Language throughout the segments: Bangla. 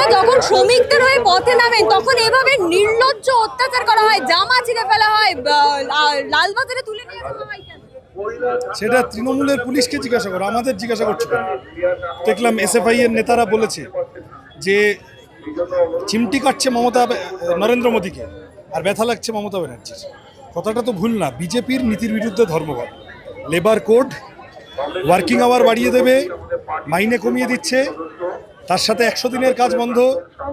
দাদা যখন শ্রমিকদের হয়ে পথে নামেন, তখন এভাবে নির্লজ্জ অত্যাচার করা হয়, জামা ছিঁড়ে ফেলা হয় লালবাজারে তুলে নিয়ে যাওয়া হয়? সেটা তৃণমূলের পুলিশকে জিজ্ঞাসা করো, আমাদের জিজ্ঞাসা করছ? দেখলাম এসএফআই এর নেতারা বলেছে যে চিমটি কাটছে মমতা নরেন্দ্র মোদীকে আর ব্যথা লাগছে মমতা ব্যানার্জির কথাটা তো ভুল না, বিজেপির নীতির বিরুদ্ধে ধর্মঘট লেবার কোড ওয়ার্কিং আওয়ার বাড়িয়ে দেবে, মাইনে কমিয়ে দিচ্ছে তার সাথে একশো দিনের কাজ বন্ধ,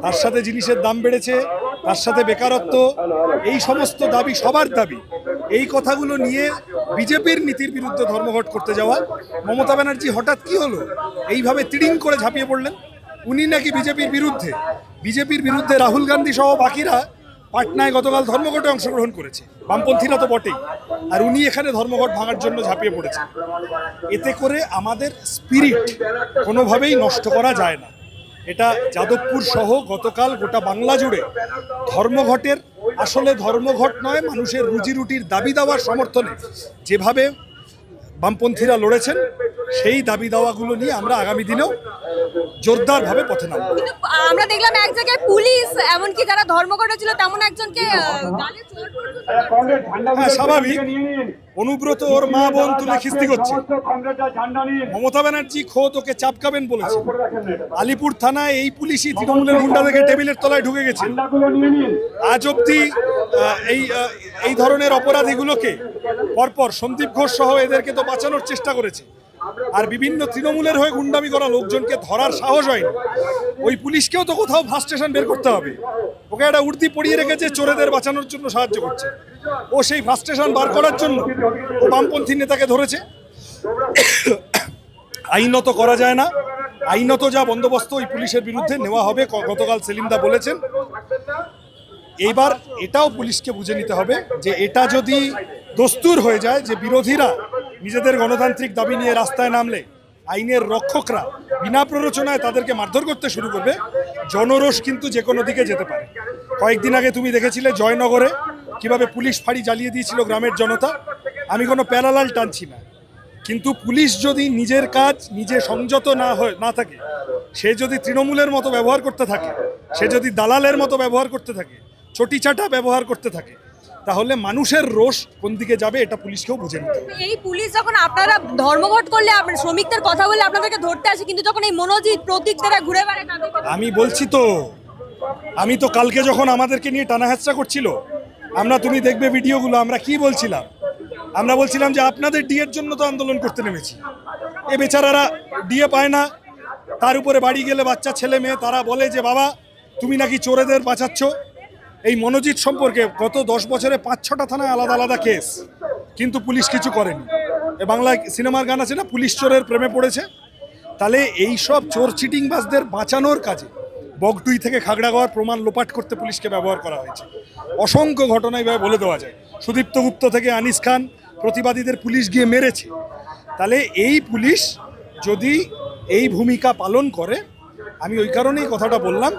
তার সাথে জিনিসের দাম বেড়েছে, তার সাথে বেকারত্ব, এই সমস্ত দাবি সবার দাবি। এই কথাগুলো নিয়ে বিজেপির নীতির বিরুদ্ধে ধর্মঘট করতে যাওয়া। মমতা ব্যানার্জি হঠাৎ কি হলো? এইভাবে তিড়িং করে ঝাঁপিয়ে পড়লেন। উনি নাকি বিজেপির বিরুদ্ধে? বিজেপির বিরুদ্ধে রাহুল গান্ধী সহ বাকিরা পাটনায় গতকাল ধর্মঘটে অংশগ্রহণ করেছে। বামপন্থীরা তো বটেই। আর উনি এখানে ধর্মঘট ভাঙার জন্য ঝাঁপিয়ে পড়েছেন। এতে করে আমাদের স্পিরিট কোনোভাবেই নষ্ট করা যায় না। এটা যাদবপুর সহ গতকাল গোটা বাংলা জুড়ে ধর্মঘটের, আসলে ধর্মঘট নয়, মানুষের রুজি রুটির দাবি দাওয়ার সমর্থনে যেভাবে বামপন্থীরা লড়েছেন, সেই দাবি দাওয়াগুলো নিয়ে আমরা আগামী দিনেও জোরদারভাবে পথে নামব। আমরা দেখলাম এক জায়গায় পুলিশ, এমনকি যারা ধর্মঘটে ছিল, তেমন একজনকে হ্যাঁ স্বাভাবিক। অনুব্রত ওর মা বোন তুলে খিস্তি করছে। মমতা ব্যানার্জি খোদ ওকে চাপকাবেন বলেছে। আলিপুর থানায় এই পুলিশই তৃণমূলের গুন্ডা থেকে টেবিলের তলায় ঢুকে গেছে। আজ আহ, এই এই ধরনের অপরাধীগুলোকে পরপর সন্দীপ ঘোষ সহ এদেরকে তো বাঁচানোর চেষ্টা করেছে। আর বিভিন্ন তৃণমূলের হয়ে গুন্ডামি করা লোকজনকে ধরার সাহস হয়নি। ওই পুলিশকেও তো কোথাও ফার্স্ট স্টেশন বের করতে হবে। ওকে একটা উর্দি পড়িয়ে রেখেছে, চোরেদের বাঁচানোর জন্য সাহায্য করছে। ও সেই ফার্স্ট স্টেশন বার করার জন্য ও বামপন্থী নেতাকে ধরেছে। আইনত করা যায় না। আইনত যা বন্দোবস্ত ওই পুলিশের বিরুদ্ধে নেওয়া হবে গতকাল সেলিমদা বলেছেন। এইবার এটাও পুলিশকে বুঝে নিতে হবে যে এটা যদি দস্তুর হয়ে যায়, যে বিরোধীরা নিজেদের গণতান্ত্রিক দাবি নিয়ে রাস্তায় নামলে, আইনের রক্ষকরা বিনা প্ররোচনায় তাদেরকে মারধর করতে শুরু করবে। জনরোষ কিন্তু যে কোনো দিকে যেতে পারে। কয়েকদিন আগে তুমি দেখেছিলে জয়নগরে কীভাবে পুলিশ ফাঁড়ি জ্বালিয়ে দিয়েছিল গ্রামের জনতা। আমি কোনো প্যারালাল টানছি না। কিন্তু পুলিশ যদি নিজের কাজ নিজে সংযত না হয়, না থাকে, সে যদি তৃণমূলের মতো ব্যবহার করতে থাকে, সে যদি দালালের মতো ব্যবহার করতে থাকে, চটিচাটা ব্যবহার করতে থাকে তাহলে মানুষের রোষ কোন দিকে যাবে এটা পুলিশকেও বুঝে নিতে হবে। এই পুলিশ যখন আপনারা ধর্মঘট করলে আপনার শ্রমিকদের কথা বলে আপনাদেরকে ধরতে আসে কিন্তু যখন এই মনোজিৎ প্রতীক যারা ঘুরে বেড়ায় আমি বলছি তো আমি তো কালকে যখন আমাদেরকে নিয়ে টানা হেঁচড়া করছিল আমরা তুমি দেখবে ভিডিওগুলো আমরা কি বলছিলাম? আমরা বলছিলাম যে আপনাদের ডিএর জন্য তো আন্দোলন করতে নেমেছি। এ বেচারারা ডিএ পায় না তার উপরে বাড়ি গেলে বাচ্চা ছেলে মেয়ে তারা বলে যে বাবা তুমি নাকি চোরেদের বাঁচাচ্ছ? এই মনোজিৎ সম্পর্কে গত দশ বছরে পাঁচ ছটা থানায় আলাদা আলাদা কেস। কিন্তু পুলিশ কিছু করেনি। এ বাংলায় সিনেমার গান আছে না? পুলিশ চোরের প্রেমে পড়েছে। তাহলে এই সব চোর চিটিংবাজদের বাঁচানোর কাজে বগটুই থেকে খাগড়াগড় প্রমাণ লোপাট করতে পুলিশকে ব্যবহার করা হয়েছে। অসংখ্য ঘটনা এইভাবে বলে দেওয়া যায়। সুদীপ্ত গুপ্ত থেকে আনিস খান প্রতিবাদীদের পুলিশ গিয়ে মেরেছে। তাহলে এই পুলিশ যদি এই ভূমিকা পালন করে, আমি ওই কারণেই কথাটা বললাম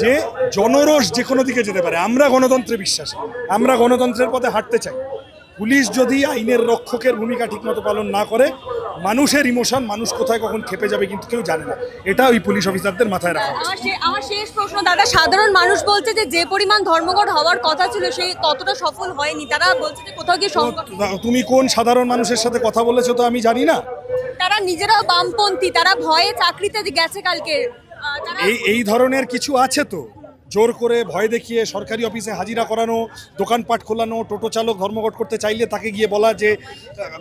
যে জনরোষ যে কোনো দিকে যেতে পারে আমরা গণতন্ত্রে বিশ্বাসী আমরা গণতন্ত্রের পথে হাঁটতে চাই। পুলিশ যদি আইনের রক্ষকের ভূমিকা ঠিকমতো পালন না করে মানুষের ইমোশন মানুষ কোথায় কখন খেপে যাবে কিন্তু কেউ জানে না। এটা ওই পুলিশ অফিসারদের মাথায় রাখা আমার শেষ প্রশ্ন দাদা সাধারণ মানুষ বলছে যে যে পরিমাণ ধর্মঘট হওয়ার কথা ছিল সেই ততটা সফল হয়নি। তারা বলছে যে কোথাও গিয়ে তুমি কোন সাধারণ মানুষের সাথে কথা বলেছ তো আমি জানি না। তারা নিজেরাও বামপন্থী তারা ভয়ে চাকরিতে গেছে কালকে। এই এই ধরনের কিছু আছে তো? জোর করে ভয় দেখিয়ে সরকারি অফিসে হাজিরা করানো, দোকানপাট খোলানো, টোটো চালক ধর্মঘট করতে চাইলে তাকে গিয়ে বলা যে,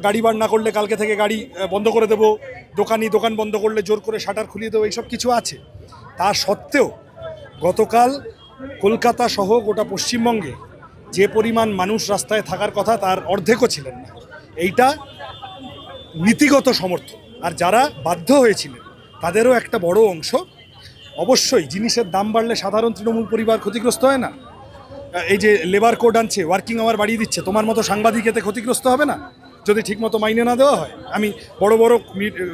গাড়ি বার না করলে কালকে থেকে গাড়ি বন্ধ করে দেবো। দোকানি দোকান বন্ধ করলে জোর করে শাটার খুলিয়ে দেবো। এইসব কিছু আছে। তা সত্ত্বেও গতকাল কলকাতা সহ গোটা পশ্চিমবঙ্গে যে পরিমাণ মানুষ রাস্তায় থাকার কথা তার অর্ধেকও ছিলেন না। এইটা নীতিগত সমর্থন। আর যারা বাধ্য হয়েছিলেন, তাদেরও একটা বড় অংশ অবশ্যই জিনিসের দাম বাড়লে সাধারণ তৃণমূল পরিবার ক্ষতিগ্রস্ত হয় না? এই যে লেবার কোড আনছে ওয়ার্কিং আওয়ার বাড়িয়ে দিচ্ছে, তোমার মতো সাংবাদিক এতে ক্ষতিগ্রস্ত হবে না? যদি ঠিকমতো মাইনে না দেওয়া হয়? আমি বড় বড়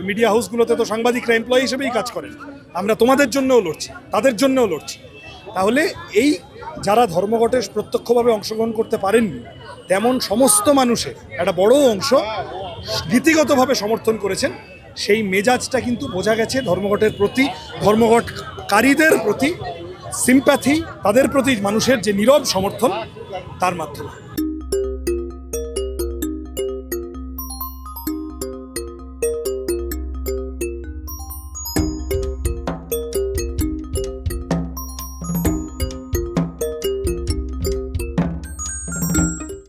মিডিয়া হাউসগুলোতে তো সাংবাদিকরা এমপ্লয়ি হিসেবেই কাজ করেন। আমরা তোমাদের জন্যও লড়ছি, তাদের জন্যও লড়ছি। তাহলে এই যারা ধর্মঘটে প্রত্যক্ষভাবে অংশগ্রহণ করতে পারেননি, তেমন সমস্ত মানুষের একটা বড় অংশ নীতিগতভাবে সমর্থন করেছেন। সেই মেজাজটা কিন্তু বোঝা গেছে ধর্মঘটের প্রতি। ধর্মঘট দুষ্কৃতকারীদের প্রতি সিম্প্যাথি তাদের প্রতি মানুষের যে নীরব সমর্থন তার মাধ্যমে।